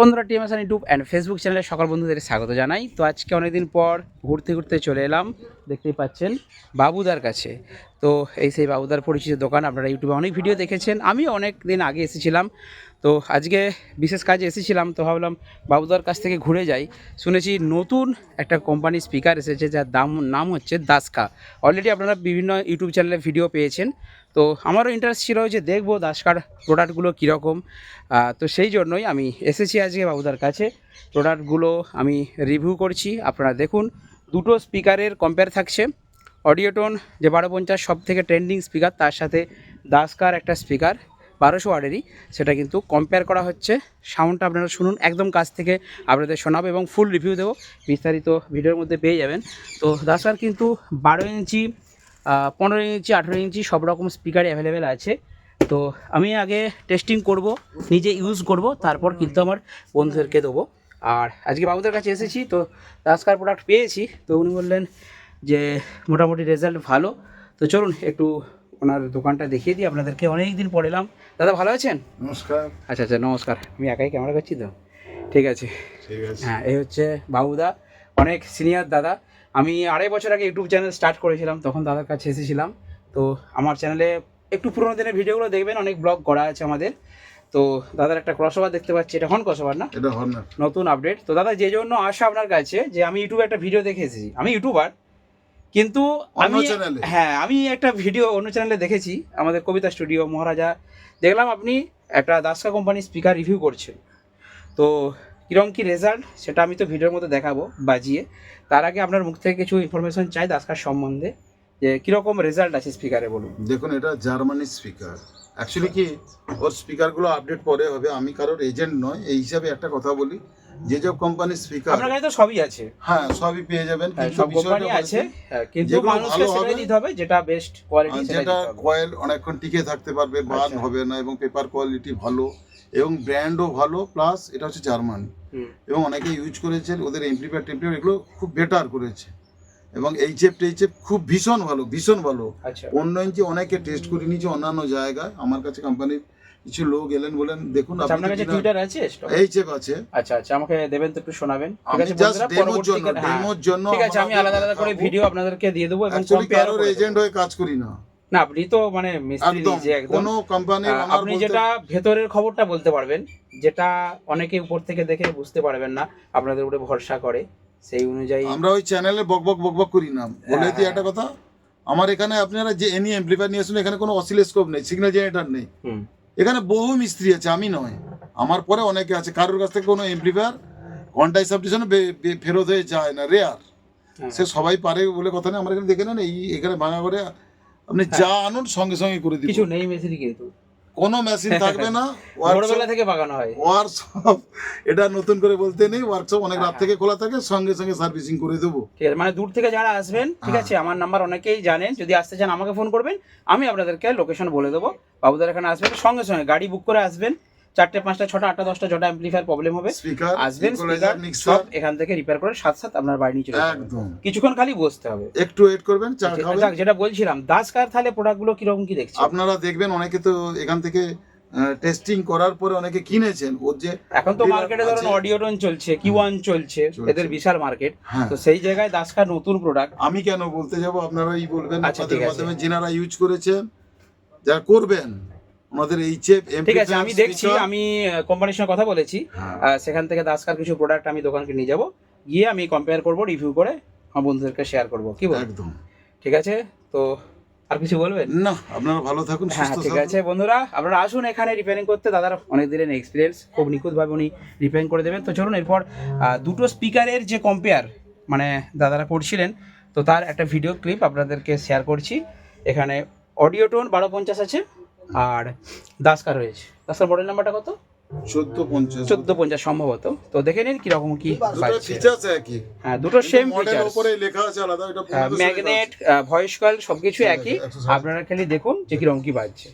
বন্ধুরা, TMS YouTube and Facebook চ্যানেলে সকল বন্ধুদের স্বাগত জানাই। তো আজকে অনেকদিন পর ঘুরতে ঘুরতে চলে এলাম। দেখতেই পাচ্ছেন। বাবুদার কাছে। তো এই সেই বাবুদার পরিচিত দোকান, আপনারা ইউটিউবে অনেক ভিডিও দেখেছেন। আমি অনেক দিন আগে এসেছিলাম। তো আজকে বিশেষ কাজে এসেছিলাম, তো ভাবলাম বাবুদার কাছ থেকে ঘুরে যাই। শুনেছি নতুন একটা কোম্পানির স্পিকার এসেছে, যার দাম, নাম হচ্ছে দাসকা। অলরেডি আপনারা বিভিন্ন ইউটিউব চ্যানেলে ভিডিও পেয়েছেন। তো আমারও ইন্টারেস্ট ছিল যে দেখব দাসকার প্রোডাক্টগুলো কীরকম। তো সেই জন্যই আমি এসেছি আজকে বাবুদার কাছে। প্রোডাক্টগুলো আমি রিভিউ করছি, আপনারা দেখুন। দুটো স্পিকারের কম্পেয়ার থাকছে। অডিওটোন যে বারো পঞ্চাশ সব থেকে ট্রেন্ডিং স্পিকার তার সাথে দাসকার একটা স্পিকার বারোশো ওয়ার্ডেরই সেটা কিন্তু কম্পেয়ার করা হচ্ছে। সাউন্ডটা আপনারা শুনুন, একদম কাছ থেকে আপনাদের শোনাবো এবং ফুল রিভিউ দেবো। বিস্তারিত ভিডিওর মধ্যে পেয়ে যাবেন। তো দাসকার কিন্তু বারো ইঞ্চি পনেরো ইঞ্চি, আঠেরো ইঞ্চি সব রকম স্পিকার অ্যাভেলেবেল আছে। তো আমি আগে টেস্টিং করব, নিজে ইউজ করব, তারপর কিন্তু আমার বন্ধুদেরকে দেবো। আর আজকে বাবুদের কাছে এসেছি তো দাসকার প্রোডাক্ট পেয়েছি। তো উনি বললেন যে মোটামুটি রেজাল্ট ভালো। তো চলুন একটু ওনার দোকানটা দেখিয়ে দিই। আপনাদেরকে অনেক দিন পর এলাম। দাদা ভালো আছেন? নমস্কার। আচ্ছা আচ্ছা নমস্কার। আমি একাই ক্যামেরা করছি তো? ঠিক আছে। ঠিক আছে। হ্যাঁ এই হচ্ছে বাবুদা অনেক সিনিয়র দাদা। আমি আড়াই বছর আগে ইউটিউব চ্যানেল স্টার্ট করেছিলাম তখন দাদার কাছে এসেছিলাম। তো আমার চ্যানেলে একটু পুরোনো দিনের ভিডিওগুলো দেখবেন অনেক ব্লগ করা আছে আমাদের। তো দাদার একটা ক্রসওভার দেখতে পাচ্ছি। এটা হন ক্রসওভার না? এটা হর্নার নতুন আপডেট তো দাদা যে জন্য আসা আপনার কাছে যে আমি ইউটিউবে একটা ভিডিও দেখে এসেছি আমি ইউটিউবার কিন্তু অন্য আমি হ্যাঁ আমি একটা ভিডিও অন্য চ্যানেলে দেখেছি আমাদের কবিতা স্টুডিও মহারাজা। দেখলাম আপনি একটা দাসকা কোম্পানির স্পিকার রিভিউ করছেন। তো কিরম কি রেজাল্ট সেটা আমি তো ভিডিওর মধ্যে দেখাবো বাজিয়ে। তার আগে আপনার মুখ থেকে কিছু ইনফরমেশন চাই দাসকার সম্বন্ধে। যে কীরকম রেজাল্ট আছে স্পিকারে বলুন। দেখুন এটা জার্মানি স্পিকার অ্যাকচুয়ালি কি ওর স্পিকারগুলো আপডেট পরে হবে। আমি কারোর এজেন্ট নয়। এই হিসাবে একটা কথা বলি যে সব কোম্পানির স্পিকার আপনার কাছে তো সবই আছে। হ্যাঁ সবই পেয়ে যাবেন। হ্যাঁ, কিন্তু সব বিষয়টা কোম্পানি আছে। হ্যাঁ, কিন্তু মানুষকে সেটাই দিতে হবে যেটা বেস্ট কোয়ালিটি সেটা যেটা কয়েল অনেকক্ষণ টিকে থাকতে পারবে বার্ন আচ্ছা। হবে না এবং পেপার কোয়ালিটি ভালো এবং ব্র্যান্ডও ভালো প্লাস এটা হচ্ছে জার্মান এবং অনেকে ইউজ করেছেন ওদের এমপ্লিফায়ার টেমপ্লিফায়ার এগুলো খুব বেটার করেছে। এবং এই চেপ টেই চেপ খুব ভীষণ ভালো ভীষণ ভালো। আচ্ছা। অন্য ইঞ্চি অনেকে টেস্ট করে নিয়েছে অন্যান্য জায়গায়। আমার কাছে কোম্পানির কিছু লোক এলেন বলেন দেখুন আচ্ছা, আপনার কাছে টুইটার আছে stock? এই চেপ আছে। আচ্ছা আচ্ছা আমাকে দেবেন তো একটু শোনাবেন। ঠিক আছে জাস্ট ডেমোর জন্য হ্যাঁ, ডেমোর জন্য ঠিক আছে আমি আলাদা আলাদা করে ভিডিও আপনাদেরকে দিয়ে দেবো এবং দেবো। এজেন্ট হয়ে কাজ করি না। না আপনি তো মানে মিস্ত্রি নিজে একদম। কোনো কোম্পানি আপনি যেটা ভেতরের খবরটা বলতে পারবেন যেটা অনেকে উপর থেকে দেখে বুঝতে পারবেন না আপনাদের উপরে ভরসা করে। সেই অনুযায়ী আমরা ওই চ্যানেলে বক বক বক বক করি না। বলে দিই হ্যাঁ। একটা কথা আমার এখানে আপনারা যে এনি এমপ্লিফায়ার নিয়ে আসুন এখানে কোনো অসিলোস্কোপ নেই সিগন্যাল জেনারেটর নেই। এখানে বহু মিস্ত্রি আছে আমি নয়। আমার পরে অনেকে আছে কারোর কাছ থেকে কোনো এমপ্লিফায়ার ঘন্টায় সাবস্টেশনে ফেরত হয়ে যায় না রেয়ার হ্যাঁ। সে সবাই পারে বলে কথা নেই আমার এখানে দেখে নেন এই এখানে ভাঙা করে আপনি যা আনুন সঙ্গে সঙ্গে করে দিব। কিছু নেই মেসিরি কিন্তু কোনো মেশিন থাকবে না ওয়ার্কশপ থেকে বাগানো হয়। ওয়ার্কশপ এটা নতুন করে বলতে নেই ওয়ার্কশপ অনেক রাত থেকে খোলা থাকে সঙ্গে সঙ্গে সার্ভিসিং করে দেবো। ঠিক আছে মানে দূর থেকে যারা আসবেন ঠিক হ্যাঁ। আছে আমার নাম্বার অনেকেই জানেন যদি আসতে চান আমাকে ফোন করবেন আমি আপনাদেরকে লোকেশন বলে দেবো। বাবুদার এখানে আসবেন সঙ্গে সঙ্গে গাড়ি বুক করে আসবেন চারটে পাঁচটা ছটা আটটা দশটা যটা অ্যাম্পলিফায়ার প্রবলেম হবে। স্পিকার আসবেন সব এখান থেকে রিপেয়ার করে সাথে সাথে আপনার বাড়ি নিয়ে চলে একদম। কিছুক্ষণ খালি বসতে হবে। একটু ওয়েট করবেন চা খাবেন। যেটা বলছিলাম দাস কার তাহলে প্রোডাক্টগুলো কীরকম কি দেখছেন? আপনারা দেখবেন অনেকে তো এখান থেকে টেস্টিং করার পরে অনেকে কিনেছেন। ওর যে এখন তো মার্কেটে ধরুন আছে। অডিওটন চলছে কি ওয়ান চলছে চলছে। এদের বিশাল মার্কেট হ্যাঁ। তো সেই জায়গায় দাসকার নতুন প্রোডাক্ট আমি কেন বলতে যাব? আপনারাই বলবেন আচ্ছা, আপনাদের মাধ্যমে যিনারা ইউজ করেছেন যারা করবেন। আমাদের এই চেপ ঠিক আছে আমি দেখছি আমি কোম্পানির সঙ্গে কথা বলেছি। হ্যাঁ। সেখান থেকে দাসকার কিছু প্রোডাক্ট আমি দোকানকে নিয়ে যাব। গিয়ে আমি কম্পেয়ার করব রিভিউ করে আমার বন্ধুদেরকে শেয়ার করব। কি বল একদম। ঠিক আছে? তো আর কিছু বলবেন? না আপনারা ভালো থাকুন হ্যাঁ ঠিক আছে বন্ধুরা আপনারা আসুন এখানে রিপেয়ারিং করতে। দাদার অনেক দিনের এক্সপিরিয়েন্স খুব নিখুঁতভাবে উনি রিপেয়ারিং করে দেবেন। তো চলুন এরপর দুটো স্পিকারের যে কম্পেয়ার মানে দাদারা করছিলেন তো তার একটা ভিডিও ক্লিপ আপনাদেরকে শেয়ার করছি। এখানে অডিও টোন বারো পঞ্চাশ আছে। আর দাসকার রয়েছে। দাসকার মডেল নাম্বারটা কত? চোদ্দ পঞ্চাশ। চোদ্দ পঞ্চাশ সম্ভবত। তো দেখে নিন কীরকম কি ফিচার্স একই। হ্যাঁ দুটো সেম উপরে লেখা আছে আলাদা এটা ম্যাগনেট ভয়েস কয়েল সবকিছু একই। আপনারা খালি দেখুন যে কীরকম কি বাজছে